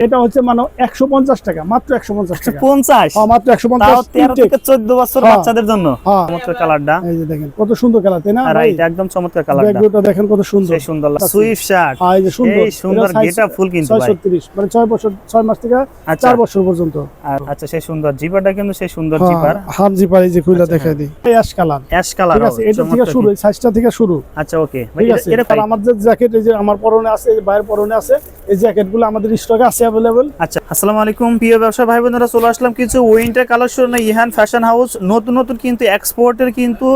এটা হচ্ছে মানে একশো পঞ্চাশ টাকা মাত্র একশো পঞ্চাশ টাকা। পঞ্চাশ? হ্যাঁ, মাত্র একশো পঞ্চাশ তেরো থেকে চোদ্দ বছর হ্যাঁ। বাচ্চাদের জন্য হ্যাঁ। চমৎকার কালারটা। এই যে দেখেন কত সুন্দর কালার তাই না? একদম চমৎকার ব্যাগগুলোটা দেখেন কত সুন্দর। সেই সুন্দর সুইফট শার্ট। এই যে সুন্দর। এই সুন্দর গেটা ফুল কিন্তু ভাই। 636 মানে 6 বছর 6 মাস থেকে আচ্ছা। 4 বছর পর্যন্ত। আচ্ছা সেই সুন্দর জিপারটা কিন্তু সেই সুন্দর জিপার। হাফ জিপার এই যে খুলে আচ্ছা, দেখাই দিই। এই অ্যাশ কালার অ্যাশ কালার ঠিক আছে এটা থেকে শুরু সাইজটা থেকে শুরু। আচ্ছা ওকে ভাই এটা- যে জ্যাকেট এই যে আমার পরনে আছে এই বাইরের পরনে আছে এই জ্যাকেটগুলো আমাদের স্টকে আছে অ্যাভেলেবল আচ্ছা আসসালামু আলাইকুম, প্রিয় ব্যবসা ভাই বোনেরা চলে আসলাম কিছু উইন্টার কালেকশনে ইহান ফ্যাশন হাউস নতুন নতুন কিন্তু এক্সপোর্টের কিন্তু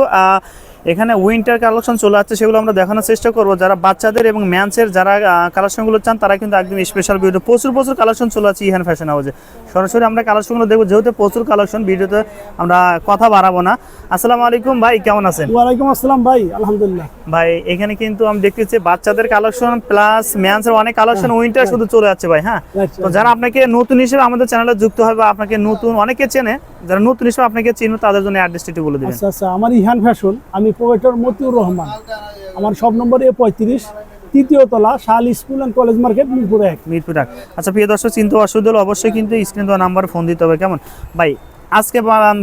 এখানে উইন্টার কালেকশন চলে আসছে সেগুলো আমরা দেখানোর চেষ্টা করব। যারা বাচ্চাদের এবং ম্যান্সের যারা কালেকশনগুলো চান তারা কিন্তু একদম স্পেশাল ভিডিও প্রচুর প্রচুর কালেকশন চলে আছে ইহান ফ্যাশন হাউসে সরাসরি আমরা কালেকশনগুলো দেখব যেহেতু প্রচুর কালেকশন ভিডিওতে আমরা কথা বাড়াবো না। আসসালামু আলাইকুম ভাই কেমন আছেন? ওয়ালাইকুম আসসালাম ভাই আলহামদুলিল্লাহ। ভাই এখানে কিন্তু আমি দেখতেছি বাচ্চাদের কালেকশন প্লাস ম্যান্সের অনেক কালেকশন উইন্টার শুধু চলে যাচ্ছে ভাই হ্যাঁ? আচ্ছা। তো যারা আপনাকে নতুন হিসেবে আমাদের চ্যানেলে যুক্ত হবে আপনাকে নতুন অনেকে চেনে যারা নতুন হিসেবে আপনাকে চিনবে তাদের জন্য অ্যাড্রেসটি বলে দিবেন। আচ্ছা আচ্ছা আমার ইহান ফ্যাশন আমি প্রোভাইডার মতিউর রহমান। আমার সব নম্বর এ পঁয়ত্রিশ তৃতীয় তলা শাল school and college market Mirpur এক। মিরপুর এক। আচ্ছা প্রিয় দর্শক চিন্তা অসুবিধা হলে অবশ্যই কিন্তু স্ক্রিন দেওয়া নাম্বার ফোন দিতে হবে কেমন? ভাই আজকে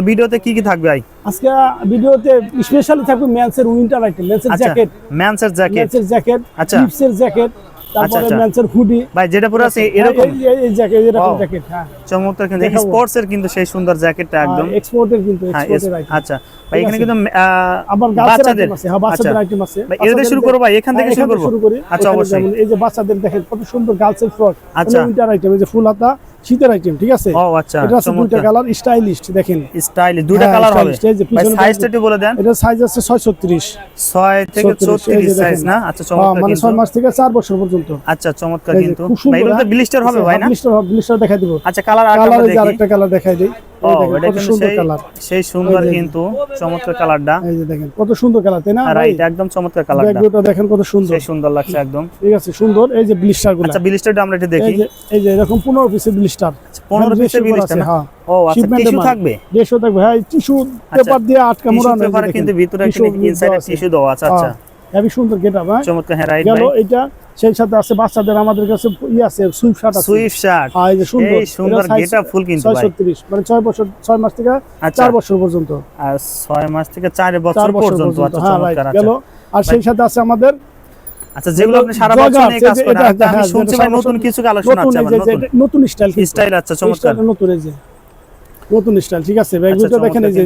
ভিডিওতে কি কি থাকবে ভাই? আজকে ভিডিওতে স্পেশালি থাকবে মেন্সের উইন্টার আইটেম মেন্সের আচ্ছা জ্যাকেট ম্যান্সের জ্যাকেট মেন্সের জ্যাকেট আচ্ছা। জ্যাকেট তারপরে আচ্ছা। হুডি ভাই যেটা পুরো আছে এরকম? এই- এই- এই জ্যাকেট এরকম জ্যাকেট হ্যাঁ। চমৎকার কিন্তু স্পোর্টস এর কিন্তু সেই সুন্দর জ্যাকেটটা একদম। এক্সপোর্টের কিন্তু হ্যাঁ এক্সপোর্টের আইটেম আচ্ছা। ভাই এখানে কিন্তু আবার বাচ্চাদের আছে হ্যাঁ বাচ্চাদের আচ্ছা। আইটেম আছে। ভাই, এটা দিয়ে শুরু করব ভাই, এখান থেকে হ্যাঁ, শুরু করব? করি। আচ্ছা, অবশ্যই। এই যে বাচ্চাদের দেখেন কত সুন্দর ফ্রক আচ্ছা। উইন্টার আইটেম এই যে ফুল হাতা শীতের আইটেম ঠিক আছে? ও আচ্ছা এটা আছে দুইটা কালার স্টাইলিশ দেখেন। স্টাইলিশ হ্যাঁ, কালার হবে। stylish, এই যে ভাই সাইজটা একটু বলে দেন। এটা সাইজ আছে 636 ছয় থেকে 36, এই চৌত্রিশ যে সাইজ না? আচ্ছা হ্যাঁ, চমৎকার মানে 6 মাস থেকে 4 বছর পর্যন্ত। আচ্ছা চমৎকার কিন্তু। ভাই এটা তো হ্যাঁ? ব্লিস্টার হবে ভাই না? ব্লিস্টার হবে ব্লিস্টার দেখাই দিব। আচ্ছা কালার আর কালার দেখাই দেই। কত কিন্তু সুন্দর সেই কালার সেই সুন্দর কিন্তু চমৎকার কালারটা এই যে দেখেন কত সুন্দর কালার তাই না আর একদম চমৎকার কালারটা ব্যাগগুলো দেখেন কত সুন্দর। সেই সুন্দর লাগছে একদম। ঠিক আছে সুন্দর। এই যে ব্লিস্টারগুলো। আচ্ছা ব্লিস্টারটা আমরা একটু দেখি। এই যে এরকম 15 পিসের ব্লিস্টার 15 পিসের ব্লিস্টার হ্যাঁ। ও আচ্ছা টিস্যু থাকবে? দেড়শো থাকবে হ্যাঁ টিস্যু পেপার দিয়ে আটকা মোড়ানো কিন্তু ভিতরে একটা ইনসাইডে টিস্যু দেওয়া আছে। আচ্ছা। হেভি সুন্দর গেটআপ হ্যাঁ। চমৎকার হ্যাঁ রাইট ভাই এটা সেই সাথে আছে বাচ্চাদের আমাদের কাছে ই আছে সুইফট শার্ট আছে। Swift shirt. হ্যাঁ এই যে সুন্দর। এই সুন্দর গেটআপ ফুল কিন্তু ভাই। 636 মানে 6 বছর 6 মাস থেকে আচ্ছা। 4 বছর পর্যন্ত। আর 6 মাস থেকে 4 বছর পর্যন্ত আচ্ছা হ্যাঁ চমৎকার গেল। আচ্ছা। আর সেই সাথে আছে আমাদের আচ্ছা যেগুলো আপনি সারা বছর নিয়ে কাজ করেন আচ্ছা, আমি হ্যাঁ, শুনছি ভাই নতুন কিছু কালেকশন আছে এই যে- নতুন। নতুন স্টাইল স্টাইল আচ্ছা চমৎকার। নতুন এই যে নতুন স্টাইল ঠিক আছে? ব্যাগগুলো চমৎকার দেখেন এই যে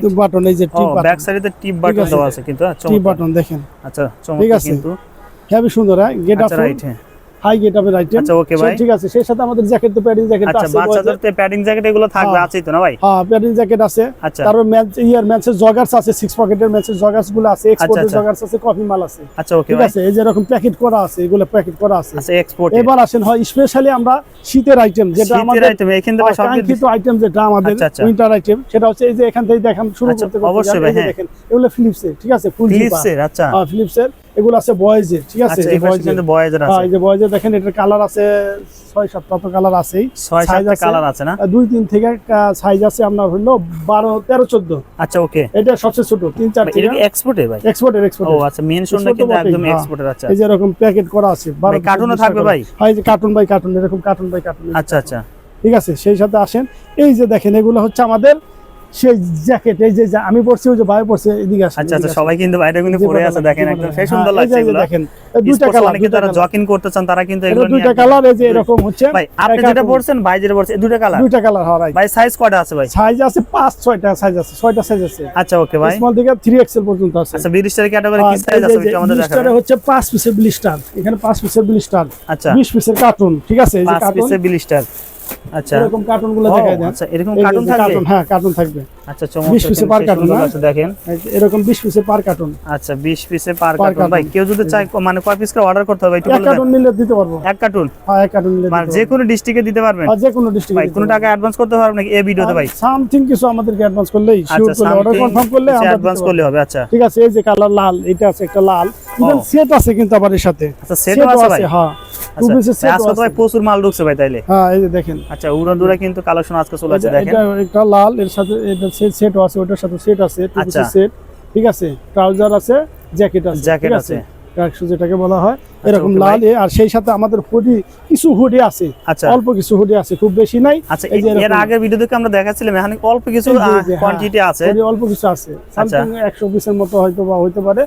টিপ বাটন এই যে টিপ ব্যাক বাটন সাইডে টিপ বাটন আছে। দেওয়া আছে কিন্তু টিপ বাটন দেখেন। আচ্ছা চমৎকার কিন্তু। হেভি সুন্দর হ্যাঁ? গেট আপ আচ্ছা রাইট হ্যাঁ। হাই গেট আপের আইটেম আচ্ছা, okay ভাই। ঠিক আছে সেই সাথে আমাদের জ্যাকেট তো প্যাডিং জ্যাকেট আচ্ছা বাচ্চাদের তো প্যাডিং জ্যাকেট এগুলো থাকবে হ্যাঁ। আছেই তো না ভাই? হ্যাঁ প্যাডিং জ্যাকেট আছে। আচ্ছা। তারপর ম্যাচ ইয়ার ম্যাচের জগার্স আছে সিক্স পকেটের ম্যাচের জগার্সগুলো আছে এক্সপোর্টের আচ্ছা। জগার্স আছে কফি মাল আছে। আচ্ছা ওকে ঠিক আছে এই যে এরকম প্যাকেট করা আছে এগুলো প্যাকেট করা আছে। আচ্ছা এক্সপোর্ট এবার আসেন হয় স্পেশালি আমরা শীতের আইটেম যেটা শীতের আমাদের আইটেম এখান থেকে হ্যাঁ, আইটেম যেটা আমাদের আচ্ছা, আচ্ছা। উইন্টার আইটেম সেটা হচ্ছে এই যে এখান থেকে দেখান শুরু আচ্ছা, করতে করতে হ্যাঁ। দেখেন এগুলো ফিলিপসের ঠিক আছে ফুল ফিলিপসের আচ্ছা। হ্যাঁ ফিলিপসের এগুলো আছে বয়েজের ঠিক আছে? আচ্ছা এই বয়েজের বয়েজের হ্যাঁ আছে। এই যে বয়েজের দেখেন এটার কালার আছে ছয় সাত কত কালার আছেই। ছয় সাতটা। কালার আছে না? দুই তিন থেকে সাইজ আছে আপনার হলো বারো তেরো চোদ্দ। আচ্ছা ওকে এটা সবচেয়ে ছোট তিন চার এটা কি এক্সপোর্টে ভাই? এক্সপোর্টের ও আচ্ছা মেন শোনটা কিন্তু একদম হ্যাঁ। এক্সপোর্টের আচ্ছা। এই যে এরকম প্যাকেট করা আছে বারো ভাই, cartoon থাকবে ভাই? হ্যাঁ এই যে কার্টুন বাই কার্টুন এরকম কার্টুন বাই কার্টুন আচ্ছা আচ্ছা। ঠিক আছে সেই সাথে আসেন। এই যে দেখেন এগুলো হচ্ছে আমাদের সেই জ্যাকেট এই যে আমি পড়ছি ওই যে ভাই পড়ছে এদিকে আচ্ছা আচ্ছা সবাই কিন্তু বাইরে কিন্তু পরে আছে দেখেন একদম সেই সুন্দর হ্যাঁ, লাগছে এগুলো দেখেন এই দুইটা Sports কালার অনেকে যারা জকিং করতে চান তারা কিন্তু এগুলো নিয়ে দুইটা একদম- কালার এই যে এরকম হচ্ছে। ভাই আপনি যেটা ভাই যেটা কালার দুইটা কালার হয় ভাই। সাইজ কয়টা আছে ভাই? সাইজ আছে পাঁচ ছয়টা সাইজ আছে ছয়টা সাইজ আছে। আচ্ছা ওকে ভাই। স্মল থেকে থ্রি এক্সেল পর্যন্ত আছে। আচ্ছা ক্যাটাগরি কি সাইজ আছে আমাদের ব্লিস্টারে দেখাবেন। হচ্ছে পাঁচ পিসের ব্লিস্টার এখানে পাঁচ পিসের ব্লিস্টার আচ্ছা। বিশ পিসের কার্টুন ঠিক আছে? এই যে কার্টুন পিসে বিলিস্টার আচ্ছা। এরকম কার্টুনগুলো দেখা যায় দেন। আচ্ছা এরকম কার্টুন থাকবে? কার্টুন হ্যাঁ কার্টুন থাকবে। আচ্ছা 20 চমৎকার পিসে কিন্তু per সেই carton, সুন্দর না? আছে দেখেন এরকম বিশ পিসের পার কার্টুন। আচ্ছা 20 পিসে পার কার্টুন। ভাই কেউ যদি চায় মানে কয় পিস করে অর্ডার করতে হবে? একটু বলে কার্টুন নিলে দিতে পারব। এক কার্টুন? হ্যাঁ এক কার্টুন নিলে মানে যে কোনো ডিস্ট্রিক্টে দিতে পারবেন? আর যে কোনো ডিস্ট্রিক্ট ভাই কোনো টাকা অ্যাডভান্স করতে পারবেন নাকি এই ভিডিওতে ভাই? সামথিং কিছু আমাদেরকে অ্যাডভান্স করলেই শিওর আচ্ছা করলে অর্ডার কনফার্ম করলে আমরা অ্যাডভান্স করলে হবে আচ্ছা। ঠিক আছে এই যে কালার লাল এটা আছে একটা লাল। ইভেন সেট আছে কিন্তু আবার এর সাথে। আচ্ছা সেট আছে ভাই? হ্যাঁ। আচ্ছা প্রচুর মাল ঢুকছে ভাই তাইলে। হ্যাঁ এই যে দেখেন। আচ্ছা উড়াদুরা কিন্তু কালেকশন আজকে চলে এটা দেখেন। এটা একটা লাল এর সাথে এটা সেট আছে ওটার সাথে সেট আছে আচ্ছা। সেট ঠিক আছে? ট্রাউজার আছে জ্যাকেট আছে জ্যাকেট আছে। যেটাকে বলা হয় এরকম okay, লাল আর সেই সাথে আমাদের হুডি কিছু হুডি আছে। আচ্ছা। অল্প কিছু হুডি আছে খুব বেশি নাই। আচ্ছা এর এরকম। আগের ভিডিওতে আমরা দেখাচ্ছিলাম এখানে অল্প কিছু যে, হ্যাঁ। কোয়ান্টিটি আছে। অল্প কিছু আছে। আচ্ছা। সামথিং পিসের মতো হয়তো বা পারে।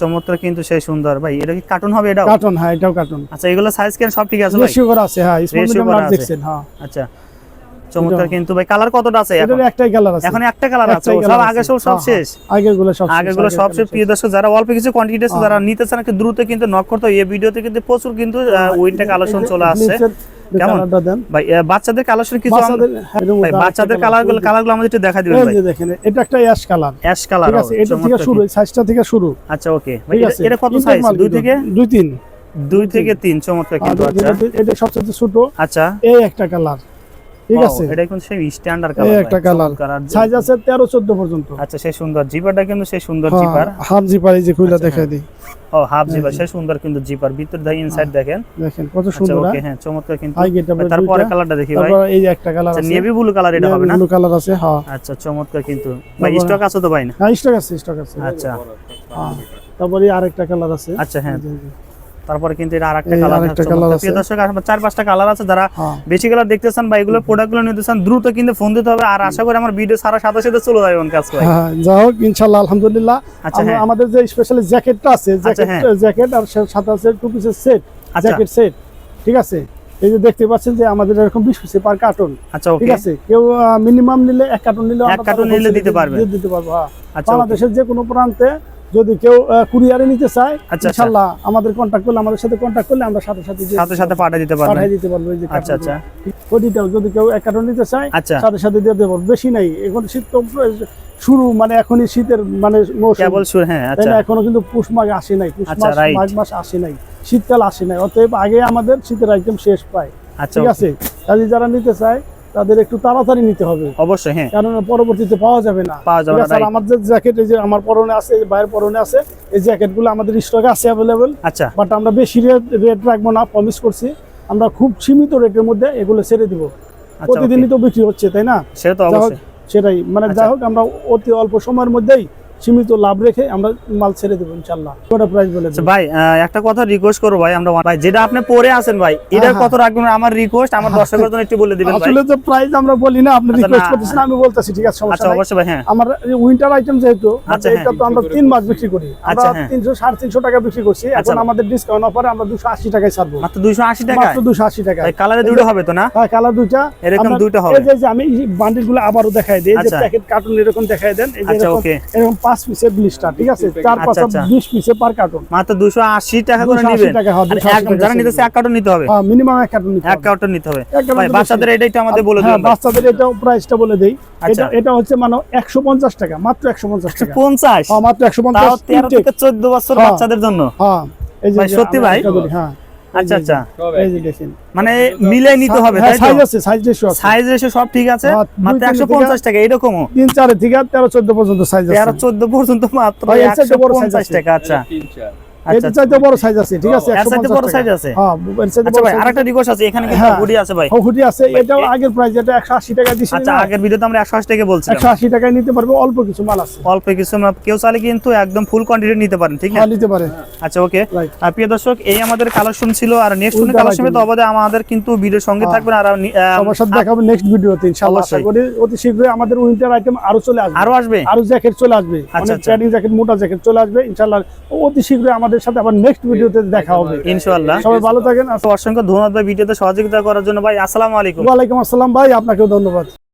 চমৎকার কিন্তু সেই সুন্দর। ভাই এটা কি কার্টুন হবে এটাও? কার্টন হ্যাঁ এটাও কার্টন আচ্ছা এগুলো সাইজ কেন সব ঠিক আছে ভাই? রেশিও করা আছে হ্যাঁ। দেখছেন হ্যাঁ। আচ্ছা। চমৎকার কিন্তু ভাই কালার কতটা আছে এখন? একটাই কালার আছে। এখন একটা কালার আছে সব আগে সব সব হ্যাঁ, শেষ। আগেরগুলো সব আগেগুলো সব শেষ। প্রিয় দর্শক যারা অল্প কিছু কোয়ান্টিটি আছে হ্যাঁ। যারা নিতে চান একটু দ্রুত কিন্তু নক করতে। এই ভিডিওতে কিন্তু প্রচুর কিন্তু উইন্টার কালেকশন চলে আসছে। কেমন? ভাই বাচ্চাদের কালেকশন কিছু হ্যাঁ, ভাই বাচ্চাদের আমাদের একটু দেখা দিবেন ভাই। দেখেন এটা একটা অ্যাশ কালার অ্যাশ কালার ঠিক আছে এটা থেকে শুরু সাইজটা থেকে শুরু। আচ্ছা ওকে ভাই এটা- কত সাইজ দুই থেকে? দুই তিন। দুই থেকে তিন চমৎকার কিন্তু আচ্ছা। এটা সবচেয়ে ছোট। আচ্ছা। এই একটা কালার ঠিক আছে। এটা কিন্তু সেই স্ট্যান্ডার্ড কালার একটা কালার সাইজ আছে তেরো চোদ্দ পর্যন্ত। আচ্ছা সেই সুন্দর জিপারটা কিন্তু সেই সুন্দর হ্যাঁ, জিপার হাফ জিপার এই যে খুলে আচ্ছা, দেখাই দিই। ও হাফ জিপার সেই সুন্দর কিন্তু জিপার ভিতর দিয়ে ইনসাইড দেখেন। দেখেন কত আচ্ছা সুন্দর ওকে হ্যাঁ। চমৎকার কিন্তু। তারপরে কালারটা দেখি ভাই। এই যে একটা কালার আচ্ছা আছে। নেভি ব্লু কালার এটা হবে না? ব্লু কালার আছে হ্যাঁ। আচ্ছা চমৎকার কিন্তু। ভাই স্টক আছে তো ভাই না? হ্যাঁ স্টক আছে স্টক আছে। আচ্ছা। হ্যাঁ। তারপরে আরেকটা কালার আছে। আচ্ছা হ্যাঁ। তারপরে কিন্তু এটা আরেকটা কালার আছে। প্রিয় দর্শক আমার চার পাঁচটা কালার আছে যারা হ্যাঁ। বেশি কালার দেখতে চান বা এগুলো প্রোডাক্টগুলো নিতে চান দ্রুত কিন্তু ফোন দিতে হবে। আর আশা করি আমার ভিডিও সারা সাথে সাথে চলে যাবে কাছে ভাই হ্যাঁ যাই হোক আলহামদুলিল্লাহ। আচ্ছা, হ্যাঁ। আমাদের যে স্পেশালি জ্যাকেটটা আছে জ্যাকেট হ্যাঁ। জ্যাকেট আর সাথে আছে টু পিসের সেট আচ্ছা। জ্যাকেট সেট ঠিক আছে? এই যে দেখতে পাচ্ছেন যে আমাদের এরকম বিশ পিসে পার কার্টন আচ্ছা ঠিক আছে? কেউ মিনিমাম নিলে এক কার্টন নিলে এক carton নিলে দিতে পারবে। দিতে পারব হ্যাঁ। আচ্ছা বাংলাদেশের যে কোনো প্রান্তে যদি কেউ কুরিয়ারে নিতে চায় আচ্ছা। ইনশাল্লাহ আমাদের কন্ট্যাক্ট করলে আমাদের সাথে কন্ট্যাক্ট করলে আমরা সাথে সাথে সাথে সাথে পাঠিয়ে দিতে পারবেন। পাঠিয়ে দিতে পারব এই যে আচ্ছা, আচ্ছা। ওটিটাও যদি কেউ এক কার্টন নিতে চায় আচ্ছা। সাথে সাথে দিয়ে দেবো। বেশি নাই। এখন শীত তো শুরু মানে এখনই শীতের মানে মৌসুম। কেবল সুর হ্যাঁ আচ্ছা। এখনও কিন্তু পুষ মাঘ আসে নাই। পুষ আচ্ছা, মাস মাঘ মাস আসে নাই। শীতকাল আসে নাই। অতএব আগে আমাদের শীতের আইটেম শেষ পায়। আচ্ছা ঠিক আছে? কাজে যারা নিতে চায় তাদের একটু তাড়াতাড়ি নিতে হবে। অবশ্যই হ্যাঁ। কারণ পরবর্তীতে পাওয়া যাবে না। পাওয়া যাবে না, স্যার আমাদের জ্যাকেট এই যে আমার পরনে আছে এই যে পরনে আছে এই জ্যাকেটগুলো আমাদের স্টকে আছে অ্যাভেলেবেল আচ্ছা। বাট আমরা বেশি রেট রেট রাখব না প্রমিস করছি। আমরা খুব সীমিত রেটের মধ্যে এগুলো ছেড়ে দিব। আচ্ছা প্রতিদিনই তো বিক্রি হচ্ছে তাই না? সেটা তো অবশ্যই। সেটাই। মানে আচ্ছা। যাই হোক আমরা অতি অল্প সময়ের মধ্যেই সীমিত লাভ রেখে আমরা মাল ছেড়ে দেবো ইনশাল্লাহ ওটা প্রাইস বলে আচ্ছা ভাই একটা কথা রিকোয়েস্ট করব ভাই আমরা ভাই যেটা আপনি পরে আছেন ভাই এটা হ্যাঁ, কত রাখবেন আমার রিকোয়েস্ট আমার দর্শকের জন্য একটু বলে দিবেন আসলে যে প্রাইস আমরা বলি না আপনি আচ্ছা, রিকোয়েস্ট করতেছেন আমি বলতেছি ঠিক আছে আচ্ছা সমস্যা নাই। অবশ্যই ভাই হ্যাঁ। আমার উইন্টার আইটেম যেহেতু আচ্ছা, এটা তো আমরা তিন মাস বিক্রি করি। আমরা আচ্ছা, হ্যাঁ। তিনশো সাড়ে তিনশো টাকা বিক্রি করছি আচ্ছা। এখন আমাদের ডিসকাউন্ট অফারে আমরা দুশো আশি টাকায় ছাড়বো। মাত্র দুইশো আশি টাকা মাত্র দুশো আশি টাকায়। ভাই কালারে দুটো হবে তো না? হ্যাঁ কালার দুইটা। এরকম দুইটা হবে। এই যে- আমি বান্ডিলগুলো আবারও দেখাই দিই এই যে আচ্ছা। প্যাকেট কার্টুন এরকম দেখাই দেন এই যে আচ্ছা, এরকম-। এরকম পাঁচ পিসের ব্লিস্টার ঠিক আছে? চার পাঁচ। বিশ পিসে পার কার্টুন মাত্র দুশো আশি টাকা করে নিবেন। টাকা, হ্যাঁ, আর 280 এক- টাকা যারা নিতেছে এক কার্টন নিতে হবে? হ্যাঁ মিনিমাম এক কার্টুন নিতে এক কার্টন নিতে হবে। এক কার্টন ভাই তো বাচ্চাদের একটু আমাদের বলে হ্যাঁ। বাচ্চাদের প্রাইসটা বলে দেই। আচ্ছা। এটা এটা হচ্ছে মানে একশো পঞ্চাশ টাকা মাত্র একশো পঞ্চাশ টাকা। পঞ্চাশ? হ্যাঁ মাত্র থেকে বছর হ্যাঁ। বাচ্চাদের জন্য। হ্যাঁ এই যে সত্যি ভাই? হ্যাঁ। আচ্ছা আচ্ছা। মানে মিলাই নিতে হবে সাইজ আছে সাইজ সাইজ সব ঠিক আছে? মাত্র 150 টাকা এরকমও? 3 4 থেকে 13 14 পর্যন্ত সাইজ আছে। 13 14 পর্যন্ত মাত্র 150 টাকা আচ্ছা। 3 4 এটা চাইতে বড় সাইজ আছে ঠিক আছে এর চাইতে বড় টাকা। আছে? হ্যাঁ এর চাইতে বড় ভাই আরেকটা রিকোয়েস্ট আছে এখানে কিন্তু। হুডি আছে ভাই। হুডি আছে এটাও আগের প্রাইস যেটা একশো আশি টাকা দিচ্ছি আচ্ছা আগের ভিডিওতে আমরা একশো আশি টাকা বলছিলাম। একশো আশি টাকায় নিতে পারবে অল্প কিছু মাল আছে। অল্প কিছু আমরা কেউ চাইলে কিন্তু একদম ফুল কোয়ান্টিটি নিতে পারেন ঠিক আছে? নিতে পারে। আচ্ছা ওকে আর প্রিয় দর্শক এই আমাদের কালেকশন ছিল আর নেক্সট কোন কালেকশনে তো অবশ্যই আমাদের কিন্তু ভিডিওর সঙ্গে হ্যাঁ। থাকবেন আর সবার সাথে দেখাবো নেক্সট ভিডিওতে ইনশাআল্লাহ। আশা করি অতি শীঘ্রই আমাদের উইন্টার আইটেম আরও চলে আসবে। আরও আসবে? আরও জ্যাকেট চলে আসবে। আচ্ছা, আচ্ছা। জ্যাকেট মোটা জ্যাকেট চলে আসবে ইনশাআল্লাহ। অতি শীঘ্রই আমাদের সাথে আবার নেক্সট ভিডিওতে দেখা হবে। ইনশাআল্লাহ। সবাই ভালো থাকেন। অসংখ্য ধন্যবাদ ভাই ভিডিওতে সহযোগিতা করার জন্য। ভাই আসসালামু আলাইকুম। ওয়ালাইকুম আসসালাম ভাই আপনাকেও ধন্যবাদ।